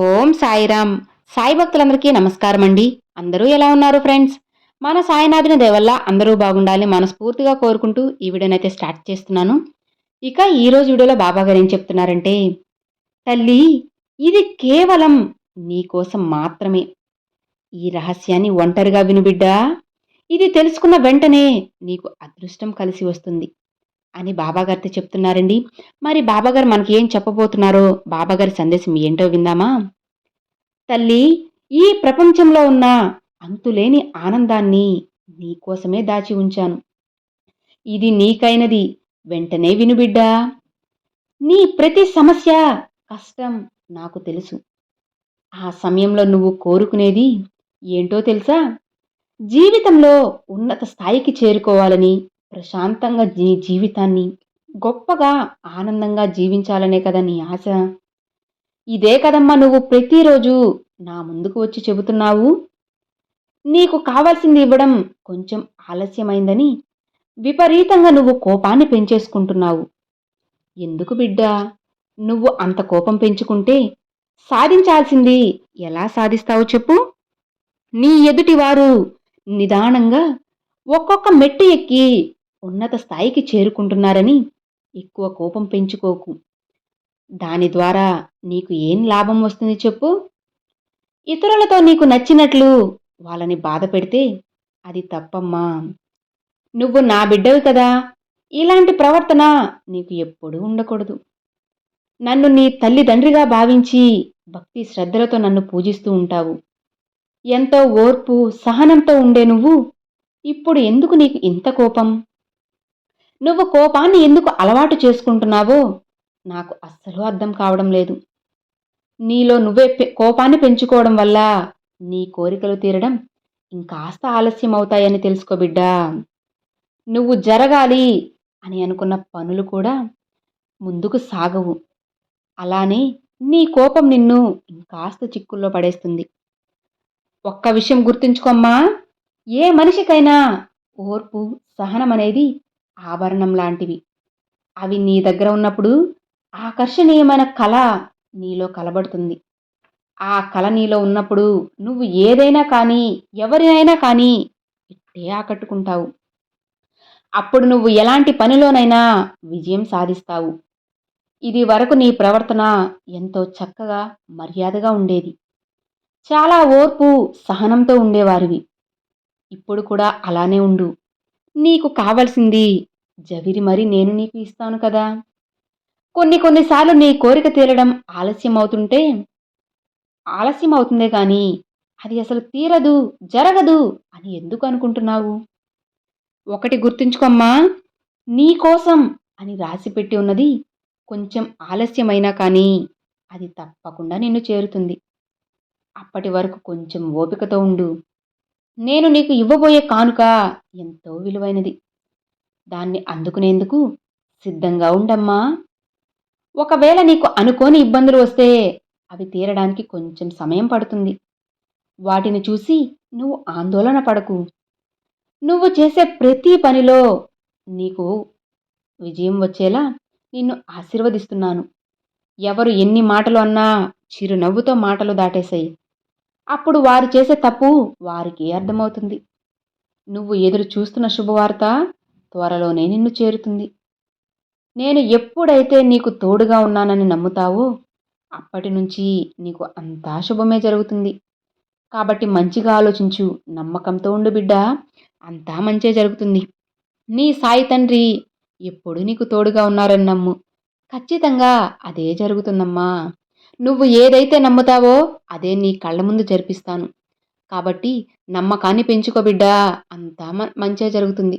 ఓం సాయిరామ్. సాయి భక్తులందరికీ నమస్కారం అండి అందరూ ఎలా ఉన్నారు ఫ్రెండ్స్? మన సాయినాథుని దేవల్ల అందరూ బాగుండాలని మనస్ఫూర్తిగా కోరుకుంటూ ఈ వీడియోనైతే స్టార్ట్ చేస్తున్నాను. ఇక ఈరోజు వీడియోలో బాబా గారు ఏం చెప్తున్నారంటే తల్లి ఇది కేవలం నీకోసం మాత్రమే. ఈ రహస్యాన్ని ఒంటరిగా వినుబిడ్డా ఇది తెలుసుకున్న వెంటనే నీకు అదృష్టం కలిసి వస్తుంది. అని బాబాగారితో చెప్తున్నారండి. మరి బాబాగారు మనకి ఏం చెప్పబోతున్నారో బాబాగారి సందేశం ఏంటో విందామా? తల్లి ఈ ప్రపంచంలో ఉన్న అంతులేని ఆనందాన్ని నీకోసమే దాచి ఉంచాను. ఇది నీకైనది. వెంటనే వినుబిడ్డా నీ ప్రతి సమస్య కష్టం నాకు తెలుసు. ఆ సమయంలో నువ్వు కోరుకునేది ఏంటో తెలుసా? జీవితంలో ఉన్నత స్థాయికి చేరుకోవాలని ప్రశాంతంగా నీ జీవితాన్ని గొప్పగా ఆనందంగా జీవించాలనే కదా నీ ఆశ? ఇదే కదమ్మా నువ్వు ప్రతిరోజు నా ముందుకు వచ్చి చెబుతున్నావు? నీకు కావాల్సింది ఇవ్వడం కొంచెం ఆలస్యమైందని విపరీతంగా నువ్వు కోపాన్ని పెంచేసుకుంటున్నావు. ఎందుకు బిడ్డా? నువ్వు అంత కోపం పెంచుకుంటే సాధించాల్సింది ఎలా సాధిస్తావు చెప్పు? నీ ఎదుటివారు నిదానంగా ఒక్కొక్క మెట్టు ఎక్కి ఉన్నత స్థాయికి చేరుకుంటున్నారని ఎక్కువ కోపం పెంచుకోకు. దాని ద్వారా నీకు ఏం లాభం వస్తుంది చెప్పు. ఇతరులతో నీకు నచ్చినట్లు వాళ్ళని బాధ పెడితే అది తప్పమ్మా. నువ్వు నా బిడ్డవి కదా. ఇలాంటి ప్రవర్తన నీకు ఎప్పుడూ ఉండకూడదు. నన్ను నీ తల్లిదండ్రిగా భావించి భక్తి శ్రద్ధలతో నన్ను పూజిస్తూ ఉంటావు. ఎంతో ఓర్పు సహనంతో ఉండే నువ్వు ఇప్పుడు ఎందుకు నీకు ఇంత కోపం? నువ్వు కోపాన్ని ఎందుకు అలవాటు చేసుకుంటున్నావో నాకు అస్సలు అర్థం కావడం లేదు. నీలో నువ్వే కోపాన్ని పెంచుకోవడం వల్ల నీ కోరికలు తీరడం ఇంకాస్త ఆలస్యం అవుతాయని తెలుసుకో బిడ్డా. నువ్వు జరగాలి అని అనుకున్న పనులు కూడా ముందుకు సాగవు. అలానే నీ కోపం నిన్ను ఇంకాస్త చిక్కుల్లో పడేస్తుంది. ఒక్క విషయం గుర్తుంచుకోమ్మా. ఏ మనిషికైనా ఓర్పు సహనం అనేది ఆభరణం లాంటివి. అవి నీ దగ్గర ఉన్నప్పుడు ఆకర్షణీయమైన కళ నీలో కలబడుతుంది. ఆ కళ నీలో ఉన్నప్పుడు నువ్వు ఏదైనా కానీ ఎవరినైనా కానీ ఇట్టే ఆకట్టుకుంటావు. అప్పుడు నువ్వు ఎలాంటి పనిలోనైనా విజయం సాధిస్తావు. ఇది వరకు నీ ప్రవర్తన ఎంతో చక్కగా మర్యాదగా ఉండేది. చాలా ఓర్పు సహనంతో ఉండేవారివి. ఇప్పుడు కూడా అలానే ఉండు. నీకు కావలసింది జవిరి మరి నేను నీకు ఇస్తాను కదా. కొన్ని కొన్నిసార్లు నీ కోరిక తీరడం ఆలస్యం అవుతుంటే ఆలస్యం అవుతుందే కానీ అది అసలు తీరదు జరగదు అని ఎందుకు అనుకుంటున్నావు? ఒకటి గుర్తుంచుకోమ్మా నీకోసం అని రాసిపెట్టి ఉన్నది కొంచెం ఆలస్యమైనా కానీ అది తప్పకుండా నిన్ను చేరుతుంది. అప్పటి వరకు కొంచెం ఓపికతో ఉండు. నేను నీకు ఇవ్వబోయే కానుక ఎంతో విలువైనది. దాన్ని అందుకునేందుకు సిద్ధంగా ఉండమ్మా. ఒకవేళ నీకు అనుకోని ఇబ్బందులు వస్తే అవి తీరడానికి కొంచెం సమయం పడుతుంది. వాటిని చూసి నువ్వు ఆందోళన పడకు. నువ్వు చేసే ప్రతి పనిలో నీకు విజయం వచ్చేలా నిన్ను ఆశీర్వదిస్తున్నాను. ఎవరు ఎన్ని మాటలు అన్నా చిరునవ్వుతో మాటలు దాటేశాయి. అప్పుడు వారు చేసే తప్పు వారికి అర్థమవుతుంది. నువ్వు ఎదురు చూస్తున్న శుభవార్త త్వరలోనే నిన్ను చేరుతుంది. నేను ఎప్పుడైతే నీకు తోడుగా ఉన్నానని నమ్ముతావో అప్పటి నుంచి నీకు అంతా శుభమే జరుగుతుంది. కాబట్టి మంచిగా ఆలోచించు నమ్మకంతో ఉండు బిడ్డ అంతా మంచే జరుగుతుంది. నీ సాయి తండ్రి ఎప్పుడు నీకు తోడుగా ఉన్నారని నమ్ము. ఖచ్చితంగా అదే జరుగుతుందమ్మా. నువ్వు ఏదైతే నమ్ముతావో అదే నీ కళ్ళ ముందు జరిపిస్తాను. కాబట్టి నమ్మకాన్ని పెంచుకో బిడ్డా అంతా మంచిగా జరుగుతుంది.